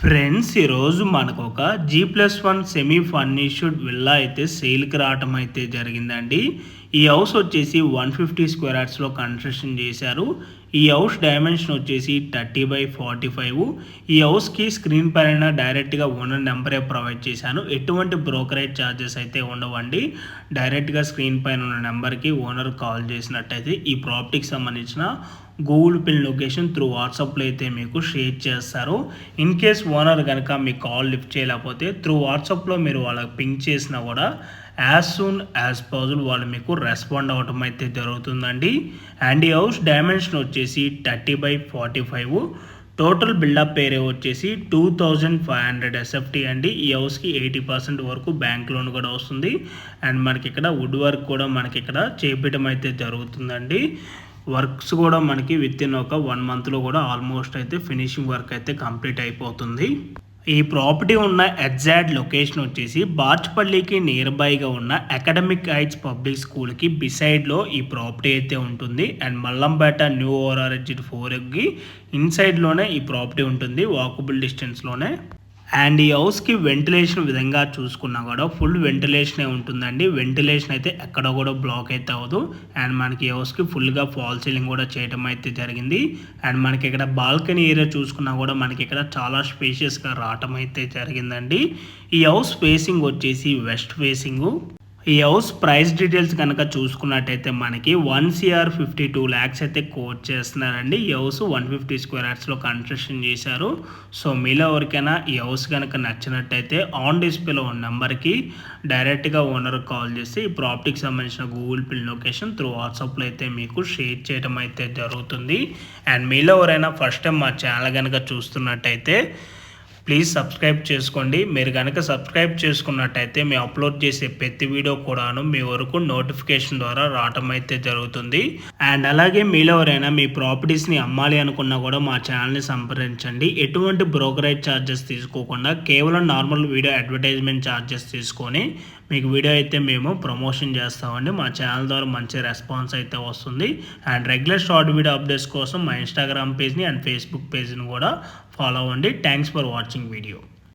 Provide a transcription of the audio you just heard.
Friends ఈరోజు మనకు ఒక G plus one semi furnished villa అయితే సేల్కి రావటం అయితే జరిగిందండి. ఈ హౌస్ వచ్చేసి వన్ ఫిఫ్టీ స్క్వేర్ యార్డ్స్లో కన్స్ట్రక్షన్ చేశారు. ఈ హౌస్ డైమెన్షన్ వచ్చేసి థర్టీ బై ఫార్టీ ఫైవ్ ఈ హౌస్కి స్క్రీన్ పైన డైరెక్ట్గా ఓనర్ నెంబరే ప్రొవైడ్ చేశాను. ఎటువంటి బ్రోకరేజ్ ఛార్జెస్ అయితే ఉండవండి. డైరెక్ట్గా స్క్రీన్ పైన ఉన్న నెంబర్కి ఓనర్ కాల్ చేసినట్టయితే ఈ ప్రాపర్టీకి సంబంధించిన గూగుల్ పిన్ లొకేషన్ త్రూ వాట్సాప్లో అయితే మీకు షేర్ చేస్తారు. ఇన్ కేస్ ఓనర్ కనుక మీ కాల్ లిఫ్ట్ చేయలేకపోతే త్రూ వాట్సాప్లో మీరు వాళ్ళకి పింక్ చేసినా కూడా యాజ్ సూన్ యాజ్ పాజిబుల్ వాళ్ళు మీకు రెస్పాండ్ అవ్వటం అయితే జరుగుతుందండి. అండ్ ఈ హౌస్ డైమెన్షన్ వచ్చేసి thirty by forty five. Total buildup పేరే వచ్చేసి two thousand five hundred SFT అండి. ఈ హౌస్కి ఎయిటీ పర్సెంట్ వరకు బ్యాంక్ లోన్ కూడా వస్తుంది. అండ్ మనకి ఇక్కడ వుడ్ వర్క్ కూడా మనకి ఇక్కడ చేపించడం అయితే జరుగుతుందండి. వర్క్స్ కూడా మనకి విత్ ఇన్ ఒక వన్ మంత్లో కూడా ఆల్మోస్ట్ అయితే ఫినిషింగ్ వర్క్ అయితే కంప్లీట్ అయిపోతుంది. ఈ ప్రాపర్టీ ఉన్న ఎగ్జాక్ట్ లొకేషన్ వచ్చేసి బార్చ్పల్లికి నియర్ బైగా ఉన్న అకాడమిక్ హైట్స్ పబ్లిక్ స్కూల్కి బిసైడ్లో ఈ ప్రాపర్టీ అయితే ఉంటుంది. అండ్ మల్లంపేట న్యూ ఓఆర్హెచ్ ఫోర్కి ఇన్సైడ్లోనే ఈ ప్రాపర్టీ ఉంటుంది వాకబుల్ డిస్టెన్స్లోనే అండ్ ఈ హౌస్కి వెంటిలేషన్ విధంగా చూసుకున్నా కూడా ఫుల్ వెంటిలేషనే ఉంటుందండి. వెంటిలేషన్ అయితే ఎక్కడ కూడా బ్లాక్ అయితే అవ్వదు. అండ్ మనకి ఈ హౌస్కి ఫుల్గా ఫాల్ సీలింగ్ కూడా చేయడం అయితే జరిగింది. అండ్ మనకి ఇక్కడ బాల్కనీ ఏరియా చూసుకున్నా కూడా మనకి ఇక్కడ చాలా స్పేషియస్గా రావటం అయితే జరిగిందండి. ఈ హౌస్ ఫేసింగ్ వచ్చేసి వెస్ట్ ఫేసింగ్. ఈ హౌస్ ప్రైస్ డీటెయిల్స్ కనుక చూసుకున్నట్టయితే మనకి one CR fifty two lakhs అయితే కోట్ చేస్తున్నారండి. ఈ హౌస్ వన్ ఫిఫ్టీ స్క్వేర్ యార్డ్స్లో కన్స్ట్రక్షన్ చేశారు. సో మీలో ఎవరికైనా ఈ హౌస్ కనుక నచ్చినట్టయితే ఆన్ డిస్ప్లేలో ఉన్న నెంబర్కి డైరెక్ట్గా ఓనర్ కాల్ చేసి ఈ ప్రాపర్టీకి సంబంధించిన గూగుల్ పిల్ లొకేషన్ త్రూ వాట్సాప్లో అయితే మీకు షేర్ చేయడం అయితే జరుగుతుంది. అండ్ మీలో ఎవరైనా ఫస్ట్ టైం మా ఛానల్ కనుక చూస్తున్నట్టయితే ప్లీజ్ సబ్స్క్రైబ్ చేసుకోండి. మీరు కనుక సబ్స్క్రైబ్ చేసుకున్నట్టయితే మేము అప్లోడ్ చేసే ప్రతి వీడియో కూడాను మీ వరకు నోటిఫికేషన్ ద్వారా రావటం అయితే జరుగుతుంది. అండ్ అలాగే మీలో ఎవరైనా మీ ప్రాపర్టీస్ని అమ్మాలి అనుకున్నా కూడా మా ఛానల్ని సంప్రదించండి. ఎటువంటి బ్రోకరేజ్ ఛార్జెస్ తీసుకోకుండా కేవలం నార్మల్ వీడియో అడ్వర్టైజ్మెంట్ ఛార్జెస్ తీసుకొని మీకు వీడియో అయితే మేము ప్రమోషన్ చేస్తామండి. మా ఛానల్ ద్వారా మంచి రెస్పాన్స్ అయితే వస్తుంది. And regular short video updates కోసం మా ఇన్స్టాగ్రామ్ పేజ్ని అండ్ ఫేస్బుక్ పేజ్ని కూడా ఫాలో అవ్వండి థ్యాంక్స్ ఫర్ వాచింగ్ వీడియో